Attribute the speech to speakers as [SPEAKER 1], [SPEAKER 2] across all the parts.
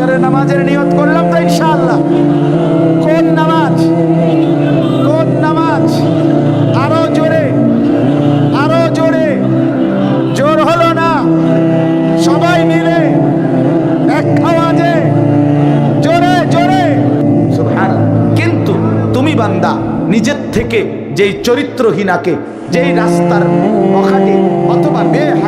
[SPEAKER 1] ফজরের নামাজের নিয়ত করলাম তো ইনশাআল্লাহ। কোন নামাজ? কোন নামাজ? আরও জোরে আরও জোরে। জোর হলো না। সবাই মিলে এক আওয়াজে। জোরে জোরে। কিন্তু তুমি বান্দা, নিজের থেকে যেই চরিত্রহীনাকে, যেই রাস্তার বখাটে অথবা বেহায়া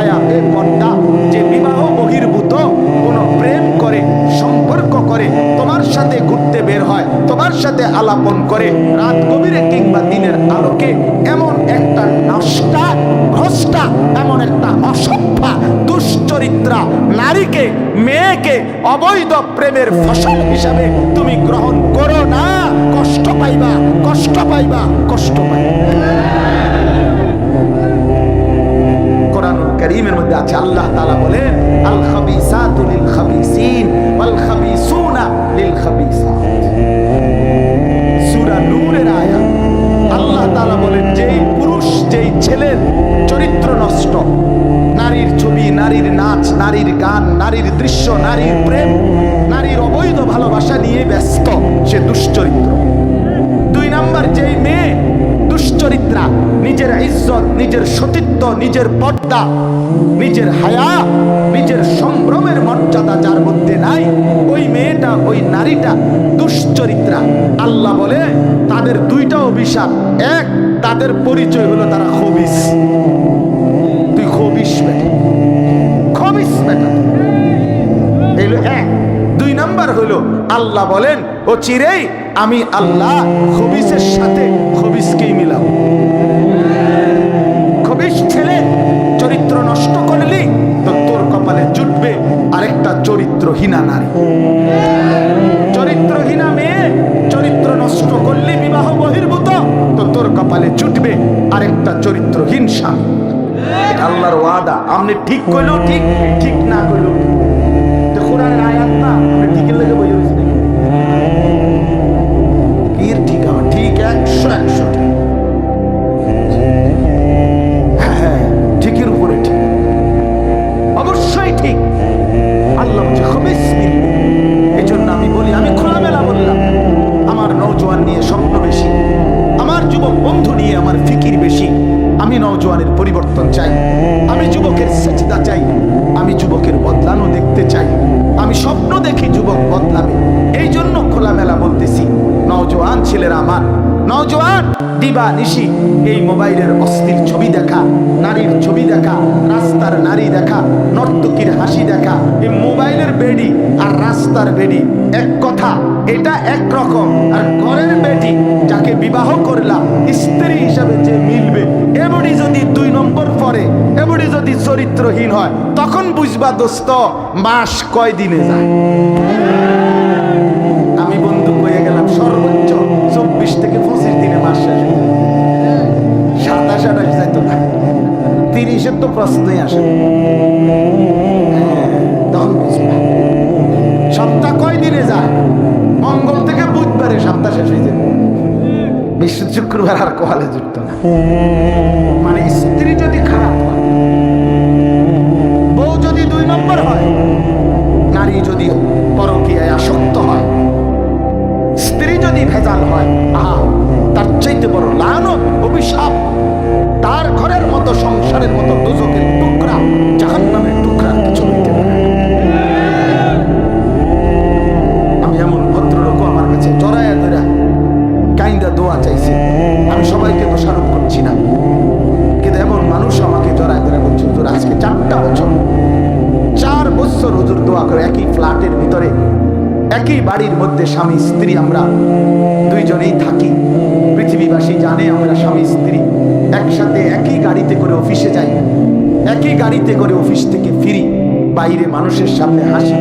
[SPEAKER 1] তোমার সাথে আলাপন করে রাত গভীরে কিংবা দিনের আলোকে এমন একটা নষ্টা ভ্রষ্টা, এমন একটা অসভ্যা, দুশ্চরিত্রা নারীকে, মেয়েকে অবৈধ প্রেমের ফসল হিসাবে তুমি গ্রহণ করো না। কষ্ট পাইবা কষ্ট পাইবা কষ্ট পাইবা। কারীমের মধ্যে আছে, আল্লাহ তাআলা বলেন আল খাবিসাতু লিল খাবিসিন ওয়াল খাবিসুনা লিল নূরের আয়া আল্লাহ তালা বলেন, যেই পুরুষ, যেই ছেলের চরিত্র নষ্ট, নারীর ছবি, নারীর নাচ, নারীর গান, নারীর দৃশ্য, নারীর প্রেম, নারীর অবৈধ ভালোবাসা নিয়ে ব্যস্ত, সে দুশ্চরিত্র। দুই নাম্বার, যেই মেয়ে দুশ্চরিত্রা নিজের ইজ্জত, নিজের সতীত্ব, নিজের পর্দা, নিজের হায়া, নিজের সম্ভ্রমের মর্যাদা যার মধ্যে নাই, ওই মেয়েটা, ওই নারীটা দুশ্চরিত্রা। আল্লাহ বলে, তাদের দুইটা অভিশাপ। এক, তাদের পরিচয় হলো তারা খবিস। তুই খবিস বেটা। খবিস বেটা। এলো এক। নাম্বার হলো আল্লাহ বলেন, ও চিরেই আমি আল্লাহ খবিসের সাথে খবিসকেই মিলাম খবিস ছেলে চরিত্র নষ্ট করলি, তো তোর কপালে জুটবে আরেকটা চরিত্রহীনা নারী। চরিত্রহীনা মেয়ে চরিত্র নষ্ট করলি, বিবাহ বহির্ভূত, তো তোর কপালে জুটবে আরেকটা চরিত্রহীন স্বামী। আল্লাহর ওয়াদা। আপনি ঠিক করলেও ঠিক ঠিক না করলেও হ্যাঁ ঠিকের উপরে ঠিক অবশ্যই ঠিক আল্লাহ খবিস এই জন্য আমি বলি আমি খোলামেলা বললাম আমার নৌজওয়ান নিয়ে স্বপ্ন বেশি আমার যুবক বন্ধু নিয়ে আমার ফিকির বেশি আমি নৌজওয়ানের পরিবর্তন চাই আমি যুবকের সেচদা চাই আমি যুবকের বদলানো দেখতে চাই আমি স্বপ্ন দেখি যুবক বদলাবে। এই জন্য খোলামেলা বলতেছি নওজোয়ান ছেলেরা আমার নওজোয়ান দিবা নিশি। এই মোবাইলের অস্থির ছবি দেখা, নারীর ছবি দেখা, রাস্তার নারী দেখা, নর্তকীর হাসি দেখা, এই মোবাইলের বেডি আর রাস্তার বেডি। এক কথা, এটা এক রকম। আর ঘরের বেডি, যাকে বিবাহ করলাম, স্ত্রী হিসাবে যে মিলবে, এমনই যদি দুই নম্বর পরে এমনই যদি চরিত্রহীন হয় তখন বুঝবা দোস্ত মাস কয় দিনে যায়? আমি বন্ধু হয়ে গেলাম সর্বোচ্চ চব্বিশ থেকে পঁচিশ দিনে মাস শেষ। সাতাশ আঠাশ যাইতো না। তিরিশের তো প্রশ্নই আসে হ্যাঁ, তখন বুঝবা। সপ্তাহ কয় দিনে যায়? মঙ্গল থেকে বুধবারে সপ্তাহ শেষ হয়ে যাবে বিশ্ব শুক্রবার আর কোয়ালে জুটতো না। মানে স্ত্রী যদি মধ্যে স্বামী স্ত্রী আমরা দুইজনেই থাকি। পৃথিবীবাসী জানে আমরা স্বামী স্ত্রী। একসাথে একই গাড়িতে করে অফিসে যাই। একই গাড়িতে করে অফিস থেকে ফিরি। বাইরে মানুষের সামনে হাসি।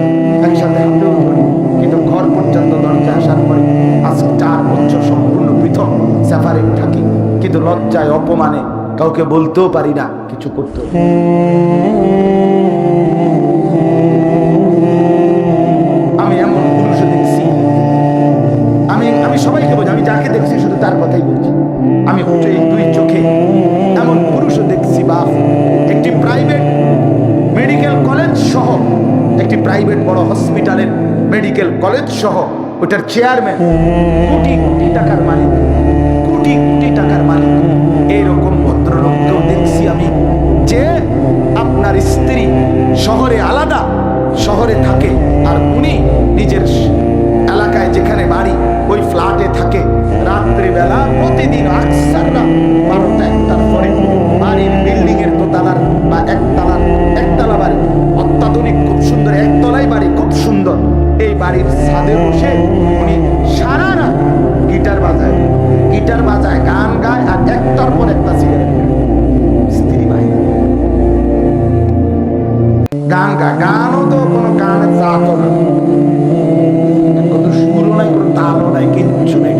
[SPEAKER 1] একসাথে হাতেও ধরি। কিন্তু ঘর পর্যন্ত দরজা আসার পরে আজ চার বছর সম্পূর্ণ পৃথক সেপারেট থাকি। কিন্তু লজ্জায়, অপমানে কাউকে বলতেও পারি না কিছু করতেও। আমি যাকে দেখছি শুধু তার কথাই বলছি। আমি এই দুই চোখে এমন পুরুষও দেখছি, বাপ। একটি প্রাইভেট মেডিকেল কলেজ সহ, একটি প্রাইভেট বড় হসপিটালের মেডিকেল কলেজ সহ ওটার চেয়ারম্যান কোটি কোটি টাকার মালিক, কোটি কোটি টাকার মালিক। এইরকম ভদ্রলোককেও দেখছি আমি যে আপনার স্ত্রী শহরে আলাদা, শহরে থাকে, আর উনি নিজের এলাকায় যেখানে বাড়ি, ওই ফ্ল্যাটে থাকে। প্রতিদিন আকসাররা বারোটা একটার পরে বাড়ির বিল্ডিং এর দোতলার বা একতলার একতলা বাড়ি। অত্যাধুনিক, খুব সুন্দর, একতলাই বাড়ি, খুব সুন্দর। এই বাড়ির ছাদে বসে উনি সারা রাত গিটার বাজায়। গিটার বাজায়, গান গায় আর একটার পর একটা সিগারেট স্ত্রী বাহিনী গান গায়। গানও তো কোনো গানের জাতও না। কত সুরও নাই, কোনো তালও নাই, কিচ্ছু নাই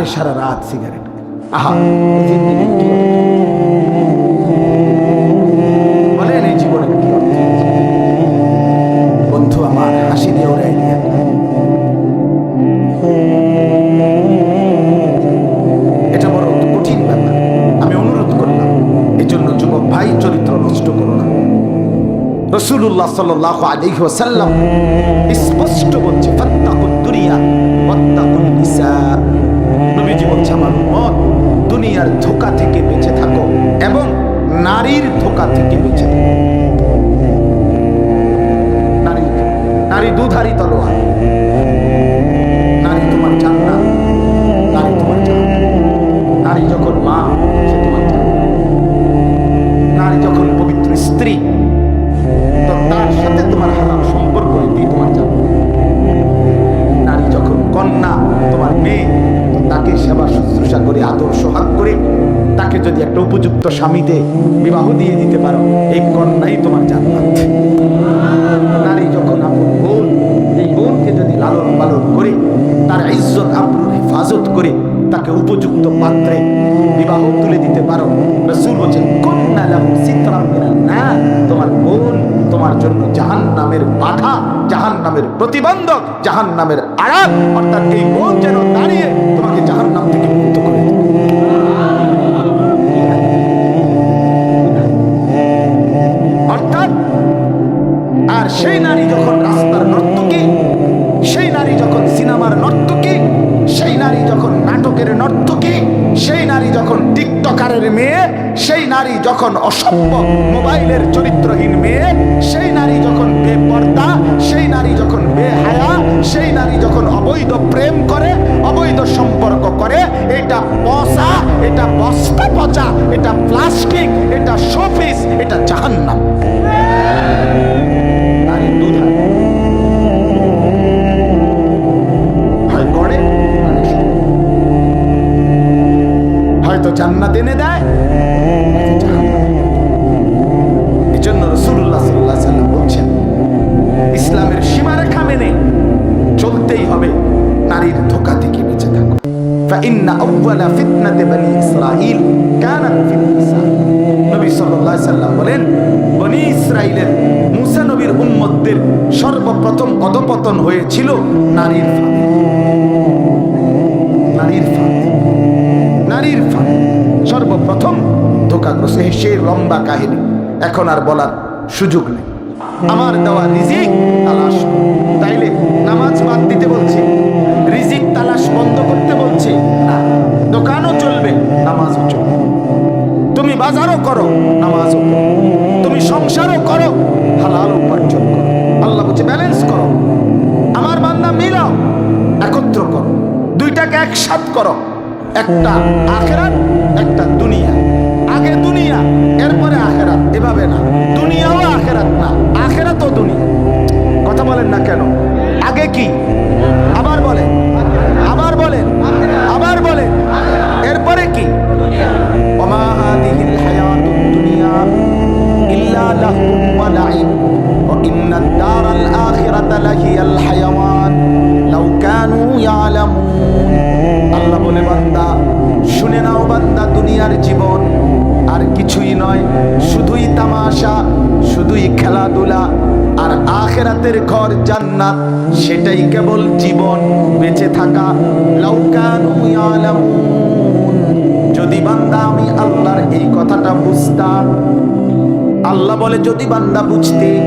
[SPEAKER 1] আরে সারা রাত সিগারেট? বলেন, এই জীবনের বন্ধু, আমার হাসি দিয়ে ওরাই আমি অনুরোধ করলাম, এই জন্য ভাই চরিত্র নষ্ট রসুল্লাহ সাল্লাহ আলাইহি ওয়াসাল্লাম স্পষ্ট বলছে, ফাত্তাকুদ দুনিয়া ওয়াত্তাকুন নিসা নবীজি বলছে উপযুক্ত স্বামীতে বিবাহ দিয়ে দিতে পারো। এই কন্যাই তোমার জান্নাত। নারী যখন আপন বোন, এই বোনকে যদি লালন পালন করে, তার ইজ্জত আব্রুর হেফাজত করে, তাকে উপযুক্ত পাত্রে বিবাহ তুলে দিতে পারো। রসুল বলছেন কন্যা নার। তোমার বোন তোমার জন্য জাহান নামের বাধা জাহান নামের প্রতিবন্ধক জাহান নামের আড়াল। অর্থাৎ এই বোন যেন দাঁড়িয়ে তোমাকে জাহান নাম থেকে মুক্ত করে সেই নারী যখন রাস্তার নর্তকী, সেই নারী যখন সিনেমার নর্তকী, সেই নারী যখন নাটকের নর্তকী, সেই নারী যখন টিকটকারের মেয়ে, সেই নারী যখন অসভ্য মোবাইলের চরিত্রহীন মেয়ে, সেই নারী যখন বেপর্দা, সেই নারী যখন বেহায়া, সেই নারী যখন অবৈধ প্রেম করে, অবৈধ সম্পর্ক করে, এটা পচা, এটা বস্তা পচা, এটা প্লাস্টিক, এটা শোপিস, এটা জাহান্নাম। জান্নাত এনে দেয় নয়তো জাহান্নাম। এই জন্য রসুল্লাহ সাল্লাহ সাল্লাম বলছেন ইসলামের সীমারেখা মেনে চলতেই হবে নারীর ধোকা থেকে বেঁচে থাকো فإن أول فتنة بني إسرائيل كانت في النساء নবী সাল্লাল্লাহু আলাইহি সাল্লাম বলেন বনি ইসরাইলের মুসা নবীর উম্মতদের সর্বপ্রথম অধপতন হয়েছিল নারীর ফাঁদে নারীর ফাঁদে নারীর সর্বপ্রথম ধোকাগ্রস্ত সেই লম্বা কাহিনী। এখন আর বলার সুযোগ নেই। আমার দেওয়া রিজিক তালাশ তাইলে নামাজ বাদ দিতে বলছে। রিজিক তালাশ বন্ধ করতে বলছে। না, দোকানও চলবে, নামাজও চলবে। তুমি বাজারও করো, নামাজও তুমি সংসারও করো হালাল উপার্জন করো। আল্লাহ বলছে ব্যালেন্স করো। আমার বান্দা মিলাও, একত্র করো। দুইটাকে একসাথ করো। একটা আখেরাত একটা দুনিয়া আগে দুনিয়া এরপরে আখেরাত এভাবে না দুনিয়াও আখেরাত না আখেরাতও দুনিয়া কথা বলেন না কেন আগে কি আবার বলেন আবার বলেন আবার বলেন এরপরে কি وما هذه الحياة الدنيا إلا لهو ولعب وإن الدار الآخرة لهي الحيوان لو كانوا يعلمون আল্লাহ বলে, বান্দা, শুনে নাও বান্দা, দুনিয়ার জীবন। আর কিছুই নয়, শুধুই তামাশা, শুধুই খেলাধুলা। আর আখেরাতের ঘর জান্নাত, সেটাই কেবল জীবন। বেঁচে থাকা লাউকানু যদি বান্দা আমি আল্লাহর এই কথাটা বুঝতাম আল্লাহ বলে, যদি বান্দা বুঝতে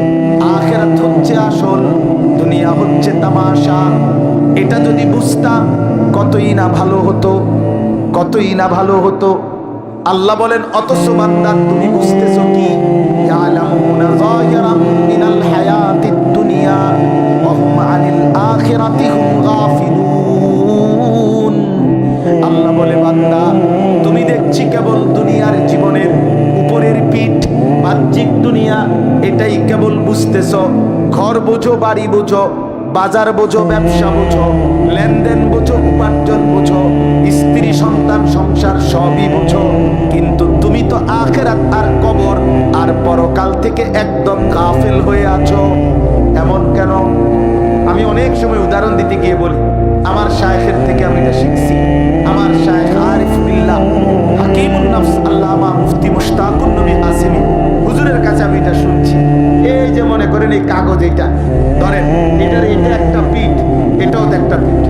[SPEAKER 1] আখেরাত হচ্ছে আসল, দুনিয়া হচ্ছে তামাশা, এটা যদি বুঝতা, কতই না ভালো হতো, কতই না ভালো হতো। আল্লাহ বলেন, অথচ বান্দা, তুমি বুঝতেছো কি? দুনিয়া আনিল আখিরাতি এটাই কেবল বুঝতেছ। ঘর বোঝো, বাড়ি বোঝো, বাজার বোঝো, ব্যবসা বোঝো, লেনদেন বোঝো, উপার্জন বোঝো, স্ত্রী, সন্তান, সংসার সবই বোঝো। কিন্তু তুমি তো আখেরাত আর কবর, আর পরকাল থেকে একদম গাফেল হয়ে আছো। এমন কেন? আমি অনেক সময় উদাহরণ দিতে গিয়ে বলি, আমার শায়েখের থেকে আমি এটা শিখছি। আমার শায়েখ আরিফ বিল্লাহ হাকিমুন নফস আল্লামা মুফতি মুশতাকুন নবী আসিমি। হুজুরের কাছে আমি এটা শুনছি। এই যে মনে করেন এই কাগজ এটা ধরেন, এটার এটা একটা পিঠ, এটাও তো একটা পিঠ।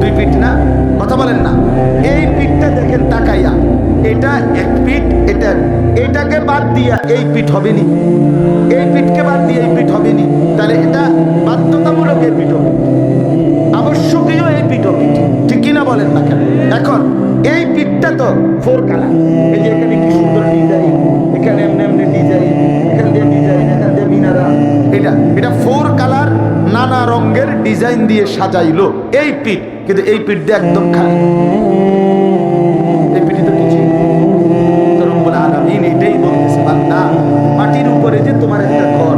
[SPEAKER 1] দুই পিঠ না? কথা বলেন না। এই পিঠটা দেখেন তাকাইয়া, এটা এক পিঠ, এটা এটাকে বাদ দিয়া এই পিঠ হবে নি এই পিঠকে বাদ দিয়ে এই পিঠ হবে নি তাহলে এটা বাধ্যতামূলক এই পিঠ হবে। আবশ্যকীয় এই পিঠ হবে। ঠিক কিনা বলেন না কেন? এখন, এই পিঠটা তো ফোর কালার। এই যে এখানে কি সুন্দর ডিজাইন এটা এটা ফোর কালার নানা রঙের ডিজাইন দিয়ে সাজাইলো। এই পিঠ, কিন্তু এই পিঠ দিয়ে একদম খালি এই পিঠে তো কিছু মাটির উপরে যে তোমার একটা ঘর,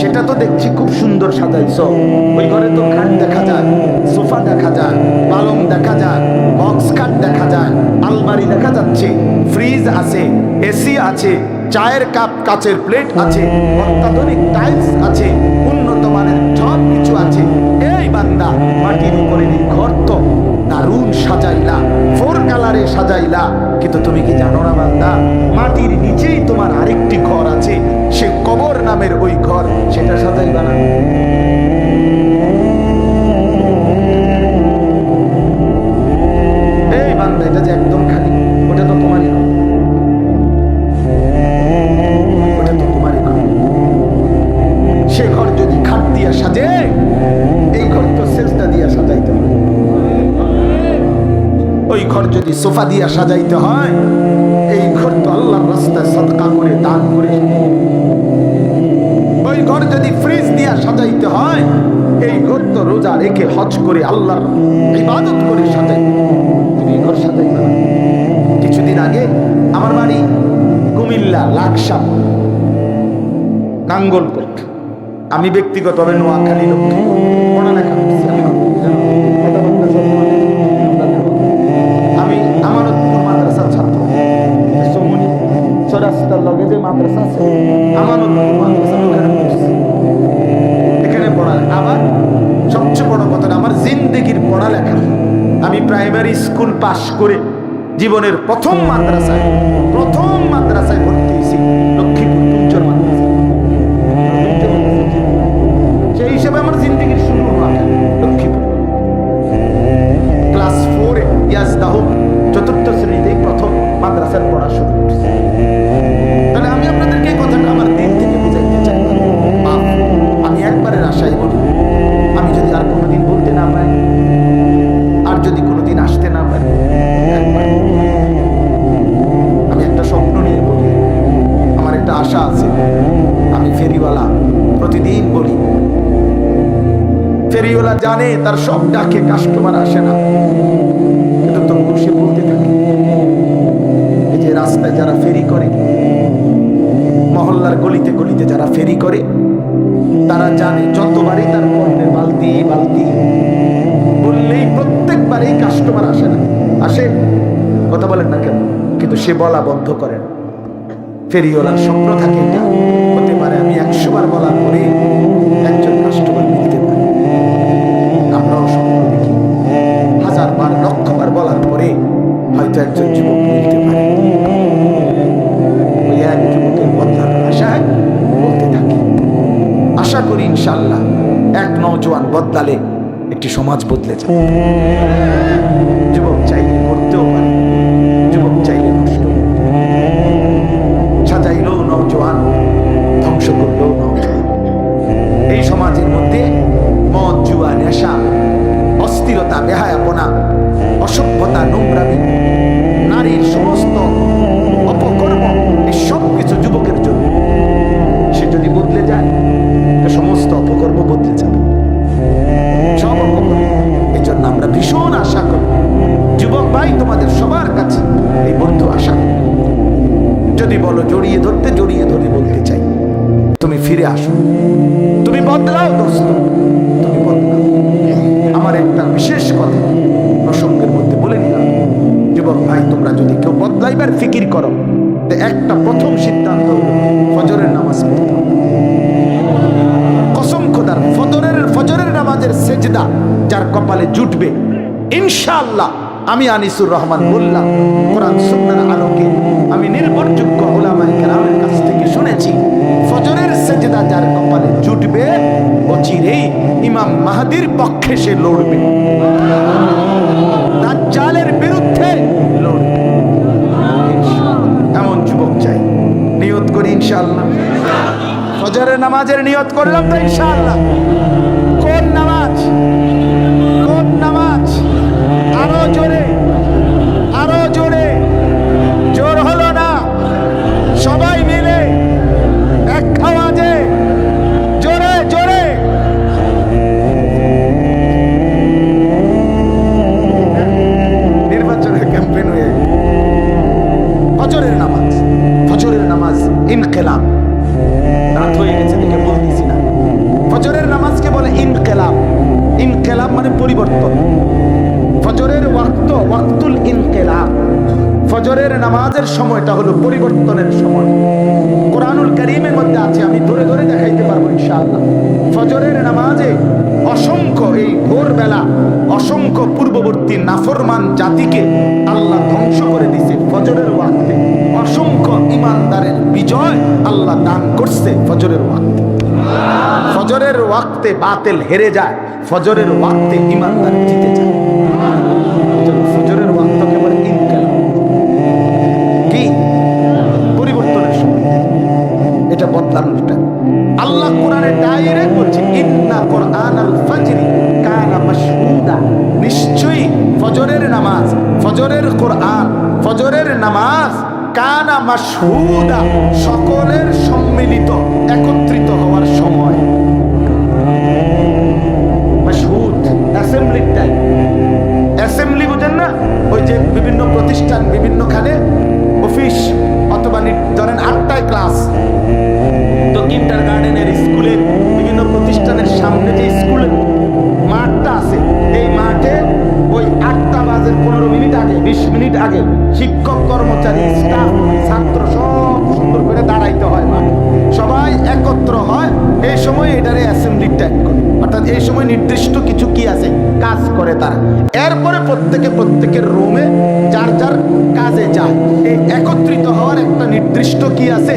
[SPEAKER 1] সেটা তো দেখছি খুব সুন্দর সাজাইছ। ওই ঘরে তো খাট দেখা যায়, সোফা দেখা যায়, পালং দেখা যায় বক্স খাট দেখা যায়, আলমারি দেখা যাচ্ছে ফ্রিজ আছে এসি আছে, চায়ের কাপ কাচের প্লেট আছে, অত্যাধুনিক টাইলস আছে, উন্নত মানের সব কিছু আছে। এই বান্দা মাটির উপরে ঘর তো দারুণ সাজাইলা ফোর কালারে সাজাইলা। কিন্তু তুমি কি জানো না বান্দা, মাটির নিচেই তোমার আরেকটি ঘর আছে, সে কবর নামের ওই ঘর, সেটা সাজাইবা না। সোফা দিয়া সাজাইতে হয়। এই ঘর তো আল্লাহর রাস্তায় সদকা করে, দান করে। ওই ঘর যদি ফ্রিজ দিয়া সাজাইতে হয়, এই ঘর তো রোজা রেখে হজ করে আল্লাহর ইবাদত করে সাজাই তুমি এই ঘর সাজাইতে না। কিছুদিন আগে আমার বাড়ি কুমিল্লা লাকসা নাঙ্গলকোট। আমি ব্যক্তিগতভাবে নোয়াখালী লক্ষ্মী আমি প্রাইমারি স্কুল পাশ করে জীবনের প্রথম মাদ্রাসায় প্রথম মাদ্রাসায় ভর্তি হয়েছি, লক্ষ্মীপুর পুঞ্চর মাদ্রাসা সেই হিসেবে আমার জিন্দগির শুরু লক্ষ্মীপুর। ক্লাস ফোরে ইয়াজদাহ জানে তার সব ডাকে কাস্টমার আসে না। কিন্তু তবু সে বলতে থাকে। এই যে রাস্তায় যারা ফেরি করে, মহল্লার গলিতে গলিতে যারা ফেরি করে, তারা জানে যতবারই তার পণ্যের বালতি বালতি বললেই প্রত্যেকবারই কাস্টমার আসে না। আসে? কথা বলেন না কেন? কিন্তু সে বলা বন্ধ করে না। ফেরিওয়ালার স্বপ্ন থাকে এটা। হতে পারে আমি একশোবার বলার পরে একজন যুবক মিলতে পারে। ওই এক যুবকের বদলার আশায় বলতে থাকি। আশা করি বদলালে একটি সমাজ বদলে যায় যুবক চাইলে করতেও পারে, যুবক চাইলে নষ্ট সাজাইলো নৌজওয়ান ধ্বংস করল নৌজওয়ান এই সমাজের মধ্যে মদ, জুয়া, নেশা, অস্থিরতা, বেহায়াপনা, অসভ্যতা, নোংরামি যদি বলো জড়িয়ে ধরতে, জড়িয়ে ধরে বলতে চাই। তুমি ফিরে আসো। তুমি বদলাও, দোস্ত। তুমি আমার একটা বিশেষ কথা প্রসঙ্গের মধ্যে বলে নিলাম। যুবক ভাই, তোমরা যদি কেউ বদলাইবার ফিকির করো একটা প্রথম সিদ্ধান্ত ফজরের নামাজ পড়তে কসম খোদার ফজরের ফজরের নামাজের সেজদা যার কপালে জুটবে, ইনশাআল্লাহ। আমি আনিসুর রহমান বললাম, কোরআন সুন্নার আলোকে আমি নির্ভরযোগ্য ওলামায়ে কেরামের কাছ থেকে শুনেছি, ফজরের সেজদা যার কপালে জুটবে, অচিরেই ইমাম মাহাদির পক্ষে সে লড়বে। দাজ্জালের বিরুদ্ধে লড়বে। এমন যুবক চাই, নিয়ত করি ইনশাআল্লাহ। ফজরের নামাজের নিয়ত করলাম তো ইনশাআল্লাহ। ভোরবেলা অসংখ্য পূর্ববর্তী নাফরমান জাতিকে আল্লাহ ধ্বংস করে দিছে ফজরের ওয়াক্তে। অসংখ্য ইমানদারের বিজয় আল্লাহ দান করছে ফজরের ওয়াক্তে। ফজরের ওয়াক্তে বাতিল হেরে যায়, ফজরের ওয়াক্তে ইমানদার জিতে যায়। ফজরের পরিবর্তনের সময়। এটা আল্লাহ কোরআনে ডাইরেক্ট বলছে ফজরের নামাজ, ফজরের কোরআন, ফজরের নামাজ কানা মাশহুদা, সকলের সম্মিলিত, একত্রিত হওয়ার সময়। মাশহুদ অ্যাসেম্বলির টাইম অ্যাসেম্বলি বুঝেন না? ওই যে বিভিন্ন প্রতিষ্ঠান বিভিন্নখানে অফিস, অথবা ধরেন আটটায় ক্লাস। তো কিন্টার গার্ডেনের স্কুলের বিভিন্ন প্রতিষ্ঠানের সামনে যে স্কুলের মাঠটা আছে, এই মাঠে ওই আটটা বাজের পনেরো মিনিট আগে, বিশ মিনিট আগে শিক্ষক, কর্মচারী স্টাফ ছাত্র সব সুন্দর করে দাঁড়াইতে হয় মাঠে সবাই একত্র হয়, এই সময় এটারে অ্যাসেম্বলি ট্যাগ করে। অর্থাৎ এই সময় নির্দিষ্ট কিছু কি আছে, কাজ করে তারা। এরপরে প্রত্যেকে প্রত্যেকের রুমে যার যার কাজে যায়। এই একত্রিত হওয়ার একটা নির্দিষ্ট কি আছে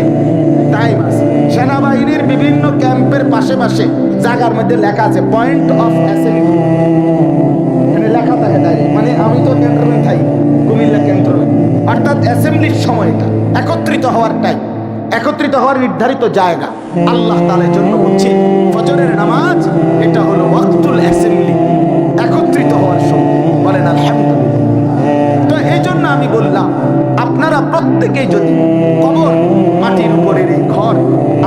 [SPEAKER 1] টাইম আছে। সেনাবাহিনীর বিভিন্ন ক্যাম্পের পাশে পাশে জায়গার মধ্যে লেখা আছে পয়েন্ট অফ অ্যাসেম্বলি এখানে লেখা থাকে ডাইরেক্ট মানে আমি তো ক্যান্টনমেন্ট থাই, কুমিল্লা ক্যান্টনমেন্ট অর্থাৎ অ্যাসেম্বলির সময়টা একত্রিত হওয়ার টাইম একত্রিত হওয়ার নির্ধারিত জায়গা। আল্লাহ তালের জন্য বলছে, ফজরের নামাজ, এটা হলো ওয়াক্তুল অ্যাসেম্বলি একত্রিত হওয়ার সময়। বলেন তো এই জন্য আমি বললাম, আপনারা প্রত্যেকেই যদি কবর, মাটির উপরের এই ঘর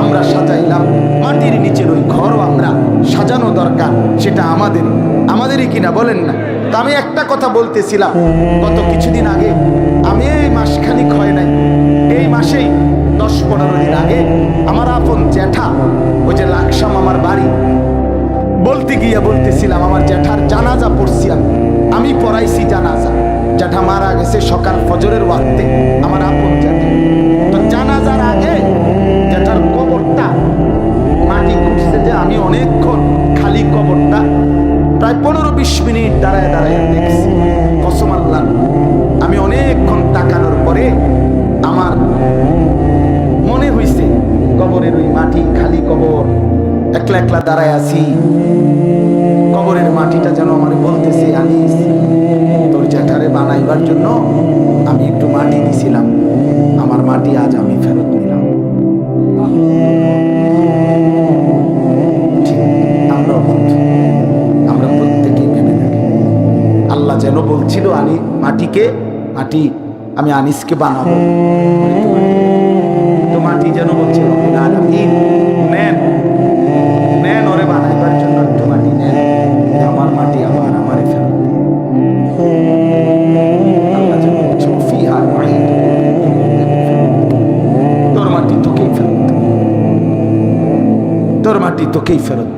[SPEAKER 1] আমরা সাজাইলাম, মাটির নিচের ওই ঘরও আমরা সাজানো দরকার, সেটা আমাদের আমাদেরই কিনা বলেন না? তো আমি একটা কথা বলতেছিলাম। গত কিছুদিন আগে, আমি এই মাসখানিক হয় নাই। এই মাসেই, দশ পনেরো দিন আগে, আমার আপন জ্যাঠা, ওই যে লাকসাম আমার বাড়ি, বলতে গিয়ে বলতেছিলাম, আমার জ্যাঠার জানাজা পড়ছি আমি। আমি পড়াইছি জানাজা। জ্যাঠা মারা গেছে সকাল ফজরের ওয়াক্তে, আমার আপন জ্যাঠা। তো জানাজার আগে, জ্যাঠার কবরটা, মাটি খুঁজছে যে আমি অনেকক্ষণ খালি কবরটা প্রায় পনেরো বিশ মিনিট দাঁড়ায় দাঁড়ায় দেখছি, কসম আল্লাহ, আমি অনেকক্ষণ তাকানোর পরে আমার মনে হইছে, কবরের ওই মাটি খালি কবর, একলা একলা দাঁড়ায় আছি। আনিসকে বানাবো। তো মাটি যেন বলছে নেন জন্য আমার মাটি আমারে ফেরত মাটি তোকেই ফেরত মাটি তোকেই ফেরত